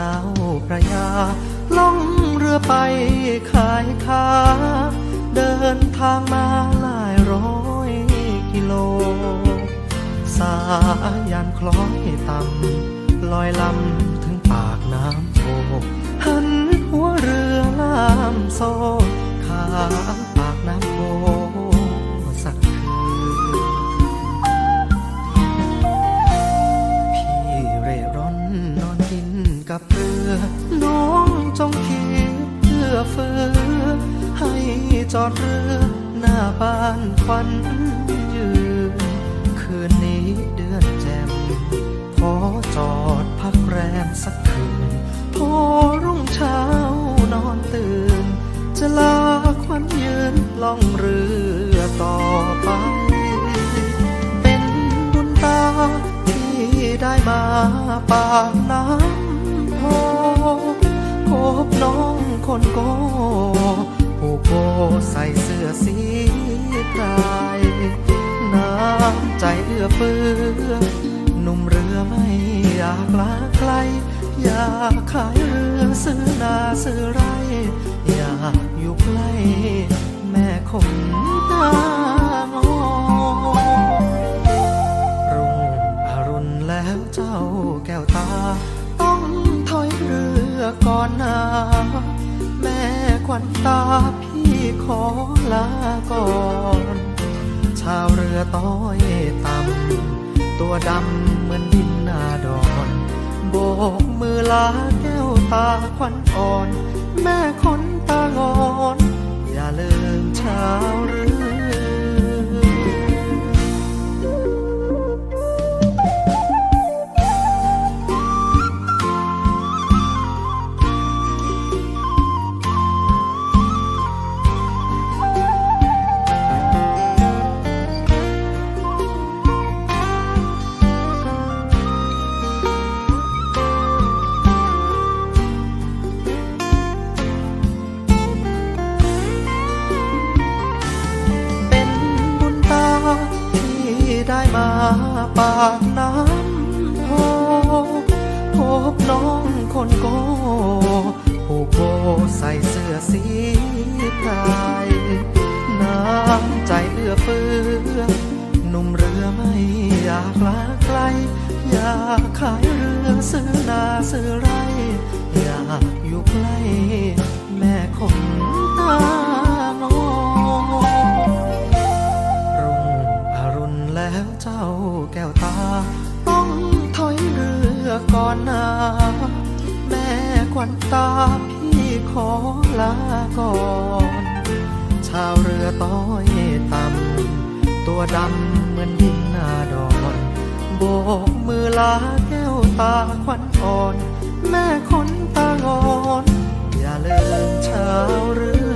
เจ้าพระยาล่องเรือไปขายคาเดินทางมาหลายร้อยกิโล สายานคล้อยต่ำลอยลำถึงปากน้ำโพหันหัวเรือลามโซ่ขา บ้านควันยืน คืนนี้เดือนแจ่มขอจอดพักแรมสักคืน พอรุ่งเช้านอนตื่น จะลาควันยืนล่องเรือต่อไป เป็นบุญตาที่ได้มาปากน้ำโพพบน้องคนโกผู้โกใส่เสื้อสี ใจเอื้อเฟื้อหนุ่มเรือไม่อยากลาไกลอยากขายเรือซื้อนาซื้อไร อยากอยู่ใกล้แม่คงตางอรุ่งอรุณแล้วเจ้าแก้วตา ต้องถอยเรือก่อนนาแม่ควันตาพี่ขอลาก่อน ชาวเรือต้อยต่ำตัวดำเหมือนดินนาดอนโบกมือลาแก้วตาควันอ่อน แม่คนตางอน อย่าลืมชา ได้มาปากน้ำโพพบน้องคนโกผู้โกใส่เสื้อสีไพรน้ำใจเอื้อเฟื้อหนุ่มเรือไม่อยากลาไกล อยากขายเรือซื้อนาซื้อไร อยากอยู่ใกล้า ต้องถอยเรือก่อนนาแม่ควันตาพี่ขอลาก่อน ชาวเรือต้อยต่ำตัวดำเหมือนดินนาดอนโบกมือลาแก้วตาควันอ่อน แม่คนตางอน อย่าลืมชาวเรือ